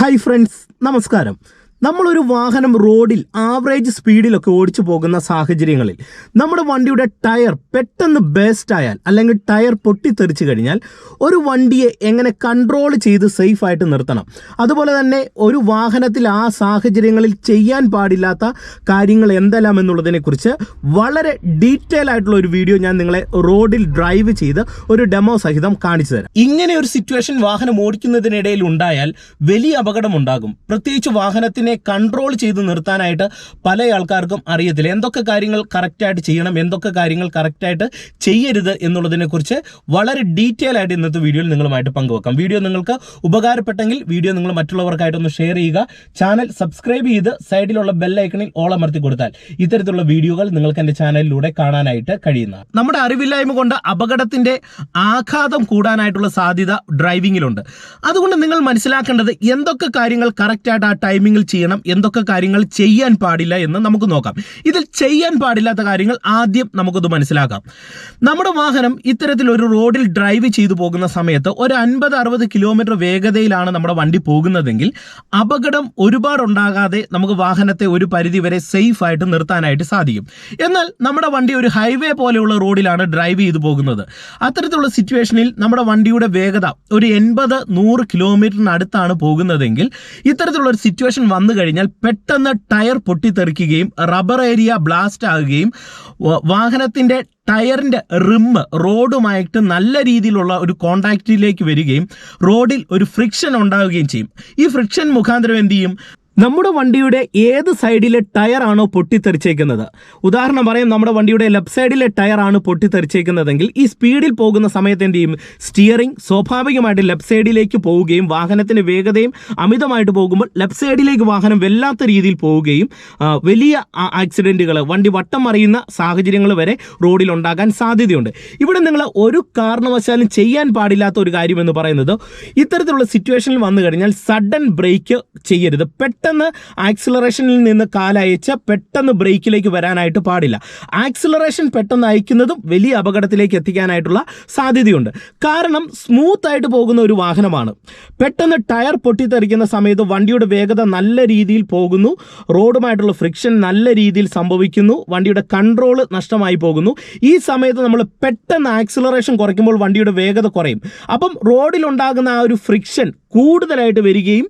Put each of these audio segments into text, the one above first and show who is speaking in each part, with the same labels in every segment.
Speaker 1: Hi friends നമസ്കാരം നമ്മളൊരു വാഹനം റോഡിൽ ആവറേജ് സ്പീഡിലൊക്കെ ഓടിച്ചു പോകുന്ന സാഹചര്യങ്ങളിൽ നമ്മുടെ വണ്ടിയുടെ ടയർ പെട്ടെന്ന് ബേസ്റ്റ് ആയാൽ അല്ലെങ്കിൽ ടയർ പൊട്ടിത്തെറിച്ച് കഴിഞ്ഞാൽ ഒരു വണ്ടിയെ എങ്ങനെ കൺട്രോൾ ചെയ്ത് സേഫായിട്ട് നിർത്തണം. അതുപോലെ തന്നെ ഒരു വാഹനത്തിൽ ആ സാഹചര്യങ്ങളിൽ ചെയ്യാൻ പാടില്ലാത്ത കാര്യങ്ങൾ എന്തെല്ലാം എന്നുള്ളതിനെക്കുറിച്ച് വളരെ ഡീറ്റെയിൽ ആയിട്ടുള്ള ഒരു വീഡിയോ ഞാൻ നിങ്ങളെ റോഡിൽ ഡ്രൈവ് ചെയ്ത് ഒരു ഡെമോ സഹിതം കാണിച്ചു തരാം. ഇങ്ങനെ ഒരു സിറ്റുവേഷൻ വാഹനം ഓടിക്കുന്നതിനിടയിൽ ഉണ്ടായാൽ വലിയ അപകടമുണ്ടാകും. പ്രത്യേകിച്ച് വാഹനത്തിനെ കൺട്രോൾ ചെയ്ത് നിർത്താനായിട്ട് പല ആൾക്കാർക്കും അറിയത്തില്ല. എന്തൊക്കെ കാര്യങ്ങൾ കറക്റ്റായിട്ട് ചെയ്യണം എന്തൊക്കെ കാര്യങ്ങൾ കറക്റ്റായിട്ട് ചെയ്യരുത് എന്നുള്ളതിനെക്കുറിച്ച് വളരെ ഡീറ്റെയിൽ ആയിട്ട് ഇന്നത്തെ വീഡിയോയിൽ നിങ്ങളുമായിട്ട് പങ്കുവെക്കാം. വീഡിയോ നിങ്ങൾക്ക് ഉപകാരപ്പെട്ടെങ്കിൽ വീഡിയോ നിങ്ങൾ മറ്റുള്ളവർക്കായിട്ടൊന്ന് ഷെയർ ചെയ്യുക. ചാനൽ സബ്സ്ക്രൈബ് ചെയ്ത് സൈഡിലുള്ള ബെല്ലൈക്കണിൽ ഓൾ അമർത്തി കൊടുത്താൽ ഇത്തരത്തിലുള്ള വീഡിയോകൾ നിങ്ങൾക്ക് എന്റെ ചാനലിലൂടെ കാണാനായിട്ട് കഴിയുന്ന നമ്മുടെ അറിവില്ലായ്മ കൊണ്ട് അപകടത്തിന്റെ ആഘാതം കൂടാനായിട്ടുള്ള സാധ്യത ഡ്രൈവിങ്ങിലുണ്ട് അതുകൊണ്ട് നിങ്ങൾ മനസ്സിലാക്കേണ്ടത് എന്തൊക്കെ കാര്യങ്ങൾ കറക്റ്റായിട്ട് ആ ടൈമിങ്ങിൽ ചെയ്യണം എന്തൊക്കെ കാര്യങ്ങൾ ചെയ്യാൻ പാടില്ല എന്ന് നമുക്ക് നോക്കാം. ഇതിൽ ചെയ്യാൻ പാടില്ലാത്ത കാര്യങ്ങൾ ആദ്യം നമുക്കത് മനസ്സിലാക്കാം. നമ്മുടെ വാഹനം ഇത്തരത്തിൽ ഒരു റോഡിൽ ഡ്രൈവ് ചെയ്തു പോകുന്ന സമയത്ത് ഒരു അൻപത് അറുപത് കിലോമീറ്റർ വേഗതയിലാണ് നമ്മുടെ വണ്ടി പോകുന്നതെങ്കിൽ അപകടം ഒരുപാട് ഉണ്ടാകാതെ നമുക്ക് വാഹനത്തെ ഒരു പരിധി വരെ സേഫ് ആയിട്ട് നിർത്താനായിട്ട് സാധിക്കും. എന്നാൽ നമ്മുടെ വണ്ടി ഒരു ഹൈവേ പോലെയുള്ള റോഡിലാണ് ഡ്രൈവ് ചെയ്തു പോകുന്നത്. അത്തരത്തിലുള്ള സിറ്റുവേഷനിൽ നമ്മുടെ വണ്ടിയുടെ വേഗത ഒരു എൺപത് നൂറ് കിലോമീറ്ററിനടുത്താണ് പോകുന്നതെങ്കിൽ ഇത്തരത്തിലുള്ള ഒരു സിറ്റുവേഷൻ വന്നു കഴിഞ്ഞാൽ പെട്ടെന്ന് ടയർ പൊട്ടിത്തെറിക്കുകയും റബ്ബർ ഏരിയ ബ്ലാസ്റ്റ് ആകുകയും വാഹനത്തിന്റെ ടയറിന്റെ റിമ്മ് റോഡുമായിട്ട് നല്ല രീതിയിലുള്ള ഒരു കോണ്ടാക്റ്റിലേക്ക് വരികയും റോഡിൽ ഒരു ഫ്രിക്ഷൻ ഉണ്ടാവുകയും ചെയ്യും. ഈ ഫ്രിക്ഷൻ മുഖാന്തരം എന്ത് ചെയ്യും? നമ്മുടെ വണ്ടിയുടെ ഏത് സൈഡിലെ ടയർ ആണോ പൊട്ടിത്തെറിച്ചേക്കുന്നത്? ഉദാഹരണം പറയും നമ്മുടെ വണ്ടിയുടെ ലെഫ്റ്റ് സൈഡിലെ ടയർ ആണ് പൊട്ടിത്തെറിച്ചേക്കുന്നതെങ്കിൽ ഈ സ്പീഡിൽ പോകുന്ന സമയത്ത് എന്ത് ചെയ്യും? സ്റ്റിയറിംഗ് സ്വാഭാവികമായിട്ട് ലെഫ്റ്റ് സൈഡിലേക്ക് പോവുകയും വാഹനത്തിന് വേഗതയും അമിതമായിട്ട് പോകുമ്പോൾ ലെഫ്റ്റ് സൈഡിലേക്ക് വാഹനം വല്ലാത്ത രീതിയിൽ പോവുകയും വലിയ ആക്സിഡന്റുകൾ വണ്ടി വട്ടം മറിയുന്ന സാഹചര്യങ്ങൾ വരെ റോഡിൽ ഉണ്ടാകാൻ സാധ്യതയുണ്ട്. ഇവിടെ നിങ്ങൾ ഒരു കാരണവശാലും ചെയ്യാൻ പാടില്ലാത്ത ഒരു കാര്യമെന്ന് പറയുന്നത് ഇത്തരത്തിലുള്ള സിറ്റുവേഷനിൽ വന്നു കഴിഞ്ഞാൽ സഡൻ ബ്രേക്ക് ചെയ്യരുത്. പെട്ടെന്ന് ആക്സിലറേഷനിൽ നിന്ന് കാലയച്ച് പെട്ടെന്ന് ബ്രേക്കിലേക്ക് വരാനായിട്ട് പാടില്ല. ആക്സിലറേഷൻ പെട്ടെന്ന് അയക്കുന്നതും വലിയ അപകടത്തിലേക്ക് എത്തിക്കാനായിട്ടുള്ള സാധ്യതയുണ്ട്. കാരണം സ്മൂത്ത് ആയിട്ട് പോകുന്ന ഒരു വാഹനമാണ്. പെട്ടെന്ന് ടയർ പൊട്ടിത്തെറിക്കുന്ന സമയത്ത് വണ്ടിയുടെ വേഗത നല്ല രീതിയിൽ പോകുന്നു. റോഡുമായിട്ടുള്ള ഫ്രിക്ഷൻ നല്ല രീതിയിൽ സംഭവിക്കുന്നു. വണ്ടിയുടെ കൺട്രോൾ നഷ്ടമായി പോകുന്നു. ഈ സമയത്ത് നമ്മൾ പെട്ടെന്ന് ആക്സിലറേഷൻ കുറയ്ക്കുമ്പോൾ വണ്ടിയുടെ വേഗത കുറയും. അപ്പം റോഡിലുണ്ടാകുന്ന ആ ഒരു ഫ്രിക്ഷൻ കൂടുതലായിട്ട് വരികയും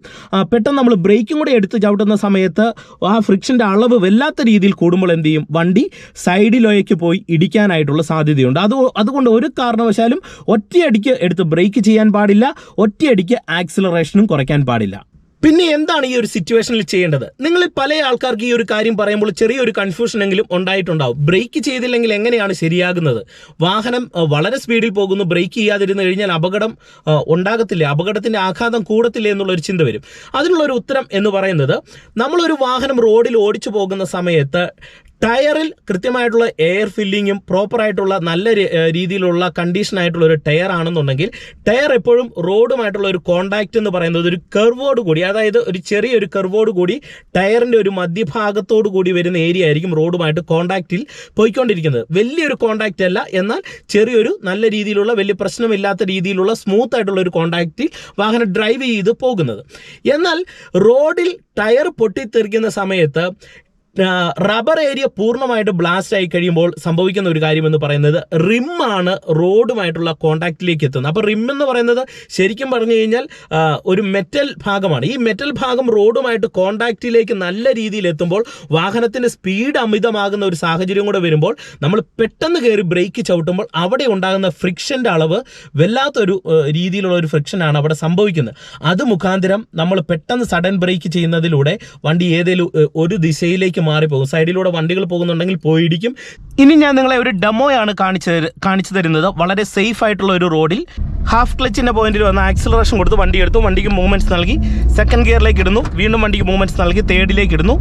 Speaker 1: പെട്ടെന്ന് നമ്മൾ ബ്രേക്കും കൂടെ എടുത്ത് ചവിട്ടുന്ന സമയത്ത് ആ ഫ്രിക്ഷന്റെ അളവ് വല്ലാത്ത രീതിയിൽ കൂടുമ്പോൾ എന്ത് ചെയ്യും? വണ്ടി സൈഡിലേക്ക് പോയി ഇടിക്കാനായിട്ടുള്ള സാധ്യതയുണ്ട്. അത് അതുകൊണ്ട് ഒരു കാരണവശാലും ഒറ്റയടിക്ക് എടുത്ത് ബ്രേക്ക് ചെയ്യാൻ പാടില്ല ഒറ്റയടിക്ക് ആക്സിലറേഷനും കുറയ്ക്കാൻ പാടില്ല. പിന്നെ എന്താണ് ഈ ഒരു സിറ്റുവേഷനിൽ ചെയ്യേണ്ടത്? നിങ്ങൾ പല ആൾക്കാർക്ക് ഈ ഒരു കാര്യം പറയുമ്പോൾ ചെറിയൊരു കൺഫ്യൂഷൻ എങ്കിലും ഉണ്ടായിട്ടുണ്ടാവും. ബ്രേക്ക് ചെയ്തില്ലെങ്കിൽ എങ്ങനെയാണ് ശരിയാകുന്നത്? വാഹനം വളരെ സ്പീഡിൽ പോകുന്നു ബ്രേക്ക് ചെയ്യാതിരുന്നു കഴിഞ്ഞാൽ അപകടം ഉണ്ടാകത്തില്ല. അപകടത്തിന്റെ ആഘാതം കൂടത്തില്ല എന്നുള്ള ഒരു ചിന്ത വരും. അതിനുള്ള ഒരു ഉത്തരം എന്ന് പറയുന്നത് നമ്മളൊരു വാഹനം റോഡിൽ ഓടിച്ചു പോകുന്ന സമയത്ത് ടയറിൽ കൃത്യമായിട്ടുള്ള എയർ ഫില്ലിങ്ങും പ്രോപ്പറായിട്ടുള്ള നല്ല രീതിയിലുള്ള കണ്ടീഷൻ ആയിട്ടുള്ള ഒരു ടയർ ആണെന്നുണ്ടെങ്കിൽ ടയർ എപ്പോഴും റോഡുമായിട്ടുള്ള ഒരു കോണ്ടാക്ട് എന്ന് പറയുന്നത് ഒരു കർവോട് കൂടി അതായത് ഒരു ചെറിയൊരു കർവോട് കൂടി ടയറിന്റെ ഒരു മധ്യഭാഗത്തോട് കൂടി വരുന്ന ഏരിയ ആയിരിക്കും റോഡുമായിട്ട് കോണ്ടാക്റ്റിൽ പോയിക്കൊണ്ടിരിക്കുന്നത്. വലിയൊരു കോണ്ടാക്റ്റ് അല്ല എന്നാൽ ചെറിയൊരു നല്ല രീതിയിലുള്ള വലിയ പ്രശ്നമില്ലാത്ത രീതിയിലുള്ള സ്മൂത്ത് ആയിട്ടുള്ള ഒരു കോണ്ടാക്റ്റിൽ വാഹനം ഡ്രൈവ് ചെയ്ത് പോകുന്നത്. എന്നാൽ റോഡിൽ ടയർ പൊട്ടിത്തെറിക്കുന്ന സമയത്ത് റബ്ബർ ഏരിയ പൂർണമായിട്ട് ബ്ലാസ്റ്റ് ആയി കഴിയുമ്പോൾ സംഭവിക്കുന്ന ഒരു കാര്യം എന്ന് പറയുന്നത് റിമ്മാണ് റോഡുമായിട്ടുള്ള കോണ്ടാക്റ്റിലേക്ക് എത്തുന്നത്. അപ്പോൾ റിം എന്ന് പറയുന്നത് ശരിക്കും പറഞ്ഞു കഴിഞ്ഞാൽ ഒരു മെറ്റൽ ഭാഗമാണ്. ഈ മെറ്റൽ ഭാഗം റോഡുമായിട്ട് കോണ്ടാക്റ്റിലേക്ക് നല്ല രീതിയിൽ എത്തുമ്പോൾ വാഹനത്തിന്റെ സ്പീഡ് അമിതമാകുന്ന ഒരു സാഹചര്യം കൂടെ വരുമ്പോൾ നമ്മൾ പെട്ടെന്ന് കയറി ബ്രേക്ക് ചവിട്ടുമ്പോൾ അവിടെ ഉണ്ടാകുന്ന ഫ്രിക്ഷന്റെ അളവ് വല്ലാത്തൊരു രീതിയിലുള്ള ഒരു ഫ്രിക്ഷനാണ് അവിടെ സംഭവിക്കുന്നത്. അത് മുഖാന്തരം നമ്മൾ പെട്ടെന്ന് സഡൻ ബ്രേക്ക് ചെയ്യുന്നതിലൂടെ വണ്ടി ഏതെങ്കിലും ഒരു ദിശയിലേക്ക് മാറിപ്പോകും. സൈഡിലൂടെ വണ്ടികൾ പോകുന്നുണ്ടെങ്കിൽ പോയിരിക്കും. ഇനി ഞാൻ നിങ്ങളെ ഒരു ഡെമോയാണ് കാണിച്ചു കാണിച്ചു തരുന്നത്. വളരെ സേഫ് ആയിട്ടുള്ള ഒരു റോഡിൽ ഹാഫ് ക്ലച്ചിന്റെ പോയിന്റിൽ വന്ന് ആക്സിലറേഷൻ കൊടുത്ത് വണ്ടി എടുത്തു. വണ്ടിക്ക് മൂവ്മെന്റ്സ് നൽകി. സെക്കൻഡ് ഗിയറിലേക്ക് ഇടുന്നു. വീണ്ടും വണ്ടിക്ക് മൂവ്മെന്റ്സ് നൽകി. തേർഡിലേക്ക് ഇടുന്നു.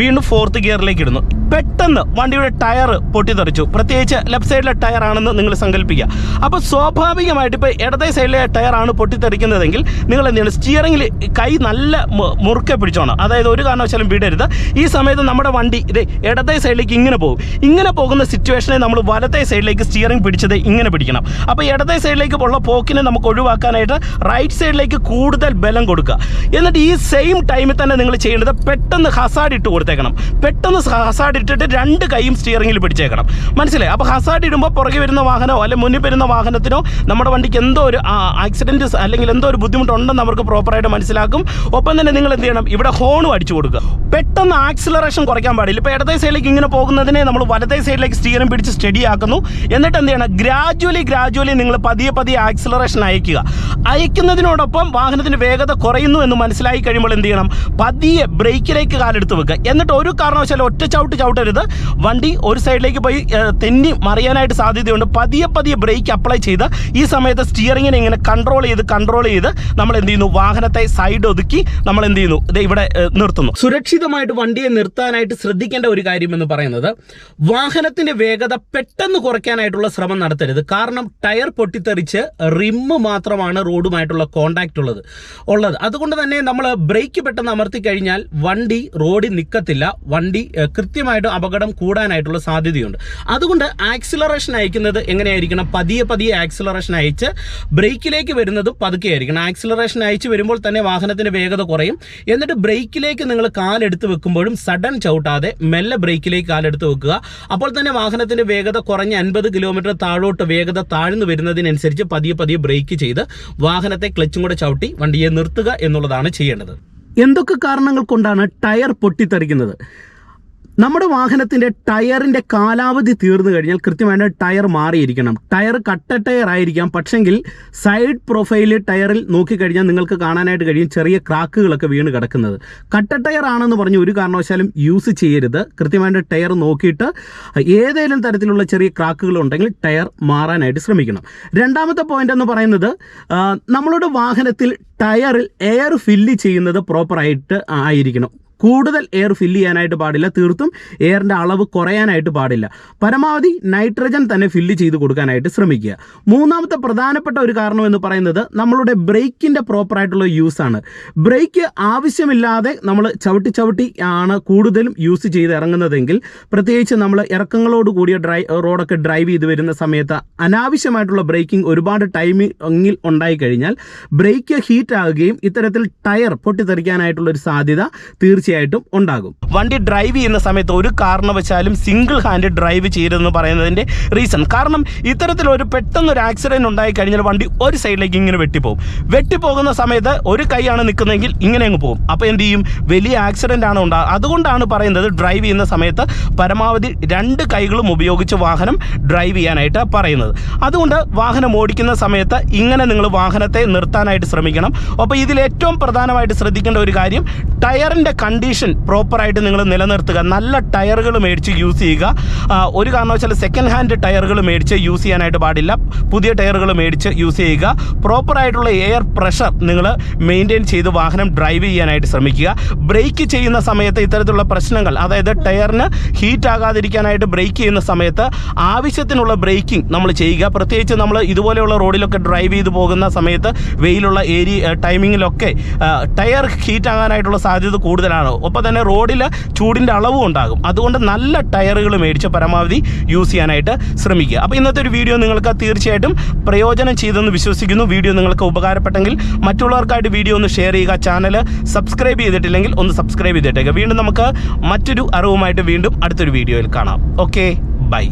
Speaker 1: വീണ്ടും ഫോർത്ത് ഗിയറിലേക്ക് ഇടുന്നു. പെട്ടെന്ന് വണ്ടിയുടെ ടയർ പൊട്ടിത്തെറിച്ചു. പ്രത്യേകിച്ച് ലെഫ്റ്റ് സൈഡിലെ ടയർ ആണെന്ന് നിങ്ങൾ സങ്കല്പിക്കുക. അപ്പോൾ സ്വാഭാവികമായിട്ട് ഇപ്പോൾ ഇടത്തെ സൈഡിലെ ടയർ ആണ് പൊട്ടിത്തെറിക്കുന്നതെങ്കിൽ നിങ്ങൾ എന്ത് ചെയ്യണം? സ്റ്റിയറിംഗിൽ കൈ നല്ല മുറുക്കെ പിടിച്ചോണം. അതായത് ഒരു കാരണവശാലും വിടരുത്. ഈ സമയത്ത് നമ്മുടെ വണ്ടി ഇത് ഇടതേ സൈഡിലേക്ക് ഇങ്ങനെ പോകും. ഇങ്ങനെ പോകുന്ന സിറ്റുവേഷനെ നമ്മൾ വലത്തെ സൈഡിലേക്ക് സ്റ്റിയറിംഗ് പിടിച്ചത് ഇങ്ങനെ പിടിക്കണം. അപ്പോൾ ഇടത്തെ സൈഡിലേക്ക് ഉള്ള പോക്കിനെ നമുക്ക് ഒഴിവാക്കാനായിട്ട് റൈറ്റ് സൈഡിലേക്ക് കൂടുതൽ ബലം കൊടുക്കുക. എന്നിട്ട് ഈ സെയിം ടൈമിൽ തന്നെ നിങ്ങൾ ചെയ്യേണ്ടത് പെട്ടെന്ന് ഹസാഡ് ഇട്ട് കൊടുത്തേക്കണം. പെട്ടെന്ന് ഹസാഡ് ഇട്ടിട്ട് രണ്ട് കൈയും സ്റ്റിയറിംഗിൽ പിടിച്ചേക്കണം. മനസ്സിലായി? അപ്പോൾ ഹസാഡ് ഇടുമ്പോൾ പുറകെ വരുന്ന വാഹനമോ അല്ലെങ്കിൽ മുന്നിൽ വരുന്ന വാഹനത്തിനോ നമ്മുടെ വണ്ടിക്ക് എന്തോ ഒരു ആക്സിഡന്റ് അല്ലെങ്കിൽ എന്തോ ഒരു ബുദ്ധിമുട്ടുണ്ടെന്ന് അവർക്ക് പ്രോപ്പറായിട്ട് മനസ്സിലാക്കും. ഒപ്പം തന്നെ നിങ്ങൾ എന്ത് ചെയ്യണം? ഇവിടെ ഹോണും അടിച്ചു കൊടുക്കുക. പെട്ടെന്ന് ആക്സിലറേഷൻ കുറയ്ക്കാൻ പാടില്ല. ഇപ്പോൾ ഇടത്തെ സൈഡിലേക്ക് ഇങ്ങനെ പോകുന്നതിനെ നമ്മൾ വലത്തെ സൈഡിലേക്ക് സ്റ്റിയറിംഗ് പിടിച്ച് സ്റ്റഡി ആക്കുന്നു. എന്നിട്ട് എന്ത് ചെയ്യണം? ഗ്രാജുവലി ഗ്രാജുവലി നിങ്ങൾ പതിയെ പതിയെ ആക്സിലറേഷൻ അയക്കുക അയക്കുന്നതിനോടൊപ്പം വാഹനത്തിന്റെ വേഗത കുറയുന്നു എന്ന് മനസ്സിലായി കഴിയുമ്പോൾ എന്ത് ചെയ്യണം? പതിയെ ബ്രേക്കിലേക്ക് കാലെടുത്ത് വെക്കുക. എന്നിട്ട് ഒരു കാരണവശാലും ഒറ്റ ചവിട്ട് ചവിട്ടരുത്. വണ്ടി ഒരു സൈഡിലേക്ക് പോയി തെന്നി മറിയാനായിട്ട് സാധ്യതയുണ്ട്. പതിയെ പതിയെ ബ്രേക്ക് അപ്ലൈ ചെയ്ത് ഈ സമയത്ത് സ്റ്റിയറിങ്ങിനെ ഇങ്ങനെ കൺട്രോൾ ചെയ്ത് കൺട്രോൾ ചെയ്ത് നമ്മൾ എന്ത് ചെയ്യുന്നു? വാഹനത്തെ സൈഡ് ഒതുക്കി നമ്മൾ എന്ത് ചെയ്യുന്നു? ഇത് ഇവിടെ നിർത്തുന്നു. സുരക്ഷിതമായിട്ട് വണ്ടിയെ നിർത്താനായിട്ട് ശ്രദ്ധിക്കേണ്ട ഒരു കാര്യം എന്ന് പറയുന്നത് വാഹനത്തിന്റെ വേഗത പെട്ടെന്ന് കുറയ്ക്കാനായിട്ടുള്ള ശ്രമം നടത്തരുത്. കാരണം ടയർ പൊട്ടിത്തെറിച്ച് റിമ്മ് മാത്രമാണ് റോഡുമായിട്ടുള്ള കോണ്ടാക്ട് ഉള്ളത്. ഉള്ളത്. അതുകൊണ്ട് തന്നെ നമ്മൾ ബ്രേക്ക് പെട്ടെന്ന് അമർത്തി കഴിഞ്ഞാൽ വണ്ടി റോഡിൽ നിൽക്കത്തില്ല വണ്ടി കൃത്യമായിട്ട് അപകടം കൂടാനായിട്ടുള്ള സാധ്യതയുണ്ട്. അതുകൊണ്ട് ആക്സിലറേഷൻ അയക്കുന്നത് എങ്ങനെയായിരിക്കണം? പതിയെ പതിയെ ആക്സിലറേഷൻ അയച്ച് ബ്രേക്കിലേക്ക് വരുന്നത് പതുക്കെ ആയിരിക്കണം ആക്സിലറേഷൻ അയച്ച് വരുമ്പോൾ തന്നെ വാഹനത്തിന്റെ വേഗത കുറയും. എന്നിട്ട് ബ്രേക്കിലേക്ക് നിങ്ങൾ കാലെടുത്ത് വെക്കുമ്പോഴും സഡൻ ചവിട്ടാതെ മെല്ലെ ബ്രേക്കിലേക്ക് കാലെടുത്ത് വെക്കുക. അപ്പോൾ തന്നെ വാഹനത്തിന്റെ വേഗത കുറഞ്ഞ് അൻപത് കിലോമീറ്റർ താഴോട്ട് വേഗത താഴ്ന്നു വരുന്നതിനനുസരിച്ച് പതിയെ പതിയെ ബ്രേക്ക് ചെയ്ത് വാഹനത്തെ ക്ലച്ചും കൂടെ ചവിട്ടി വണ്ടിയെ നിർത്തുക എന്നുള്ളതാണ് ചെയ്യേണ്ടത്. എന്തൊക്കെ കാരണങ്ങൾ കൊണ്ടാണ് ടയർ പൊട്ടിത്തെറിക്കുന്നത്? നമ്മുടെ വാഹനത്തിന്റെ ടയറിന്റെ കാലാവധി തീർന്നു കഴിഞ്ഞാൽ കൃത്യമായിട്ട് ടയർ മാറിയിരിക്കണം. ടയർ കട്ട ടയർ ആയിരിക്കാം. പക്ഷെങ്കിൽ സൈഡ് പ്രൊഫൈൽ ടയറിൽ നോക്കിക്കഴിഞ്ഞാൽ നിങ്ങൾക്ക് കാണാനായിട്ട് കഴിയും ചെറിയ ക്രാക്കുകളൊക്കെ വീണ് കിടക്കുന്നത്. കട്ട ടയർ ആണെന്ന് പറഞ്ഞ് ഒരു കാരണവശാലും യൂസ് ചെയ്യരുത്. കൃത്യമായിട്ട് ടയർ നോക്കിയിട്ട് ഏതെങ്കിലും തരത്തിലുള്ള ചെറിയ ക്രാക്കുകൾ ഉണ്ടെങ്കിൽ ടയർ മാറാനായിട്ട് ശ്രമിക്കണം. രണ്ടാമത്തെ പോയിന്റ് എന്ന് പറയുന്നത് നമ്മളുടെ വാഹനത്തിൽ ടയറിൽ എയർ ഫില്ല് ചെയ്യുന്നത് പ്രോപ്പറായിട്ട് ആയിരിക്കണം. കൂടുതൽ എയർ ഫില്ല് ചെയ്യാനായിട്ട് പാടില്ല. തീർത്തും എയറിന്റെ അളവ് കുറയാനായിട്ട് പാടില്ല. പരമാവധി നൈട്രജൻ തന്നെ ഫില്ല് ചെയ്ത് കൊടുക്കാനായിട്ട് ശ്രമിക്കുക. മൂന്നാമത്തെ പ്രധാനപ്പെട്ട ഒരു കാരണം എന്ന് പറയുന്നത് നമ്മളുടെ ബ്രേക്കിന്റെ പ്രോപ്പറായിട്ടുള്ള യൂസാണ് ബ്രേക്ക് ആവശ്യമില്ലാതെ നമ്മൾ ചവിട്ടി ചവിട്ടി ആണ് കൂടുതലും യൂസ് ചെയ്ത് ഇറങ്ങുന്നതെങ്കിൽ പ്രത്യേകിച്ച് നമ്മൾ ഇറക്കങ്ങളോട് കൂടിയ ഡ്രൈ റോഡൊക്കെ ഡ്രൈവ് ചെയ്ത് വരുന്ന സമയത്ത് അനാവശ്യമായിട്ടുള്ള ബ്രേക്കിംഗ് ഒരുപാട് ടൈമിങ്ങിൽ ഉണ്ടായി കഴിഞ്ഞാൽ ബ്രേക്ക് ഹീറ്റ് ആകുകയും ഇത്തരത്തിൽ ടയർ പൊട്ടിത്തെറിക്കാനായിട്ടുള്ള ഒരു സാധ്യത തീർച്ചയായിട്ടും ഉണ്ടാകും. വണ്ടി ഡ്രൈവ് ചെയ്യുന്ന സമയത്ത് ഒരു കാരണവശാലും സിംഗിൾ ഹാൻഡ് ഡ്രൈവ് ചെയ്യരുതെന്ന് പറയുന്നതിന്റെ റീസൺ കാരണം ഇത്തരത്തിൽ ഒരു പെട്ടെന്ന് ഒരു ആക്സിഡന്റ് ഉണ്ടായി കഴിഞ്ഞാൽ വണ്ടി ഒരു സൈഡിലേക്ക് ഇങ്ങനെ വെട്ടിപ്പോകും വെട്ടിപ്പോകുന്ന സമയത്ത് ഒരു കൈയാണ് നിൽക്കുന്നതെങ്കിൽ ഇങ്ങനെ അങ്ങ് പോകും അപ്പോൾ എന്ത് ചെയ്യും? വലിയ ആക്സിഡന്റ് ആണ് ഉണ്ടാകുക അതുകൊണ്ടാണ് പറയുന്നത് ഡ്രൈവ് ചെയ്യുന്ന സമയത്ത് പരമാവധി രണ്ട് കൈകളും ഉപയോഗിച്ച് വാഹനം ഡ്രൈവ് ചെയ്യാനായിട്ട് പറയുന്നത്. അതുകൊണ്ട് വാഹനം ഓടിക്കുന്ന സമയത്ത് ഇങ്ങനെ നിങ്ങൾ വാഹനത്തെ നിർത്താനായിട്ട് ശ്രമിക്കണം. അപ്പോൾ ഇതിൽ ഏറ്റവും പ്രധാനമായിട്ട് ശ്രദ്ധിക്കേണ്ട ഒരു കാര്യം ടയറിന്റെ കണ്ടീഷൻ പ്രോപ്പറായിട്ട് നിങ്ങൾ നിലനിർത്തുക. നല്ല ടയറുകൾ മേടിച്ച് യൂസ് ചെയ്യുക. ഒരു കാരണവശാലും സെക്കൻഡ് ഹാൻഡ് ടയറുകൾ മേടിച്ച് യൂസ് ചെയ്യാനായിട്ട് പാടില്ല. പുതിയ ടയറുകൾ മേടിച്ച് യൂസ് ചെയ്യുക. പ്രോപ്പറായിട്ടുള്ള എയർ പ്രഷർ നിങ്ങൾ മെയിന്റെയിൻ ചെയ്ത് വാഹനം ഡ്രൈവ് ചെയ്യാനായിട്ട് ശ്രമിക്കുക. ബ്രേക്ക് ചെയ്യുന്ന സമയത്ത് ഇത്തരത്തിലുള്ള പ്രശ്നങ്ങൾ അതായത് ടയറിന് ഹീറ്റ് ആകാതിരിക്കാനായിട്ട് ബ്രേക്ക് ചെയ്യുന്ന സമയത്ത് ആവശ്യത്തിനുള്ള ബ്രേക്കിംഗ് നമ്മൾ ചെയ്യുക. പ്രത്യേകിച്ച് നമ്മൾ ഇതുപോലെയുള്ള റോഡിലൊക്കെ ഡ്രൈവ് ചെയ്ത് പോകുന്ന സമയത്ത് വെയിലുള്ള ഏരിയ ടൈമിങ്ങിലൊക്കെ ടയർ ഹീറ്റ് ആകാനായിട്ടുള്ള സാധ്യത കൂടുതലാണ്. ഒപ്പം തന്നെ റോഡിൽ ചൂടിന്റെ അളവും ഉണ്ടാകും. അതുകൊണ്ട് നല്ല ടയറുകൾ മേടിച്ച് പരമാവധി യൂസ് ചെയ്യാനായിട്ട് ശ്രമിക്കുക. അപ്പോൾ ഇന്നത്തെ ഒരു വീഡിയോ നിങ്ങൾക്ക് തീർച്ചയായിട്ടും പ്രയോജനം ചെയ്തെന്ന് വിശ്വസിക്കുന്നു. വീഡിയോ നിങ്ങൾക്ക് ഉപകാരപ്പെട്ടെങ്കിൽ മറ്റുള്ളവർക്കായിട്ട് വീഡിയോ ഒന്ന് ഷെയർ ചെയ്യുക. ചാനൽ സബ്സ്ക്രൈബ് ചെയ്തിട്ടില്ലെങ്കിൽ ഒന്ന് സബ്സ്ക്രൈബ് ചെയ്തിട്ടേക്കുക വീണ്ടും നമുക്ക് മറ്റൊരു അറിവുമായിട്ട് വീണ്ടും അടുത്തൊരു വീഡിയോയിൽ കാണാം. Okay bye.